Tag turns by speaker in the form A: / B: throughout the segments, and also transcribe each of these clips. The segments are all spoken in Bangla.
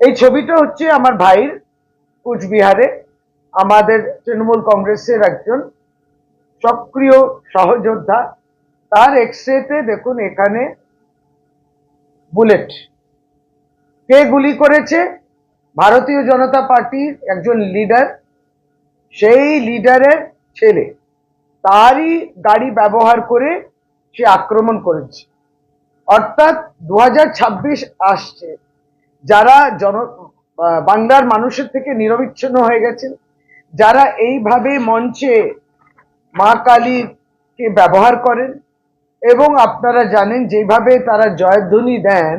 A: এই ছবিটা হচ্ছে আমার ভাইয়ের কুচবিহারে, আমাদের তৃণমূল কংগ্রেসের একজন সক্রিয় সহযোদ্ধা। তার এক্সরেতে দেখুন এখানে বুলেট। কে গুলি করেছে? ভারতীয় জনতা পার্টির একজন লিডার, সেই লিডারের ছেলে। তারই গাড়ি ব্যবহার করে সে আক্রমণ করেছে। অর্থাৎ দু হাজার ছাব্বিশ আসছে। যারা জন বাংলার মানুষের থেকে নিরবিচ্ছিন্ন হয়ে গেছেন যারা এইভাবে মঞ্চে মা কালীকে ব্যবহার করেন, এবং আপনারা জানেন যেভাবে তারা জয়ধ্বনি দেন,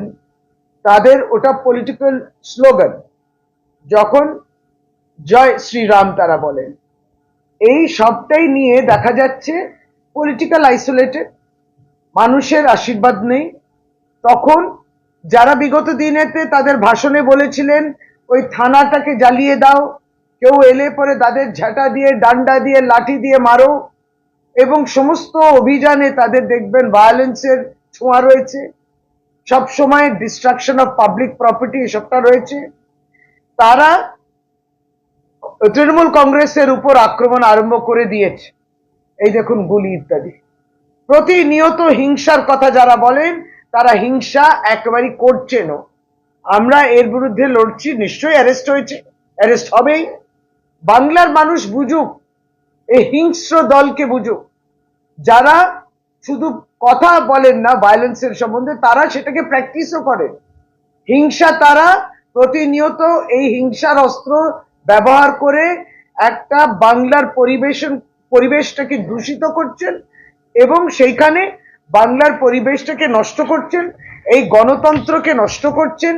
A: তাদের ওটা পলিটিক্যাল স্লোগান যখন জয় শ্রীরাম তারা বলেন। এই সবটাই নিয়ে দেখা যাচ্ছে পলিটিক্যাল আইসোলেটেড মানুষের আশীর্বাদ নেই, তখন যারা বিগত দিনেতে তাদের ভাষণে বলেছিলেন, ওই থানাটাকে জ্বালিয়ে দাও, কেউ এলে পরে তাদের ঝাঁটা দিয়ে, ডান্ডা দিয়ে, লাঠি দিয়ে মারো এবং সমস্ত অভিযানে তাদের দেখবেন ভায়োলেন্সের ছোঁয়া রয়েছে। সব সময় ডিস্ট্রাকশন অফ পাবলিক প্রপার্টি এসবটা রয়েছে। তারা তৃণমূল কংগ্রেসের উপর আক্রমণ আরম্ভ করে দিয়েছে। এই দেখুন গুলি ইত্যাদি। প্রতিনিয়ত হিংসার কথা যারা বলেন তারা হিংসা একেবারেই করছেনও আমরা এর বিরুদ্ধে লড়ছি, নিশ্চয়ই অ্যারেস্ট হয়েছে অ্যারেস্ট হবেই। বাংলার মানুষ বুঝুক, এই হিংস্র দলকে বুঝুক। যারা শুধু কথা বলেন না ভায়োলেন্সের সম্বন্ধে, তারা সেটাকে প্র্যাকটিসও করেন হিংসা তারা প্রতিনিয়ত এই হিংসার অস্ত্র ব্যবহার করে একটা বাংলার পরিবেশন, পরিবেশটাকে দূষিত করছেন এবং সেইখানে বাংলার পরিবেশটাকে নষ্ট করছেন এই গণতন্ত্রকে নষ্ট করছেন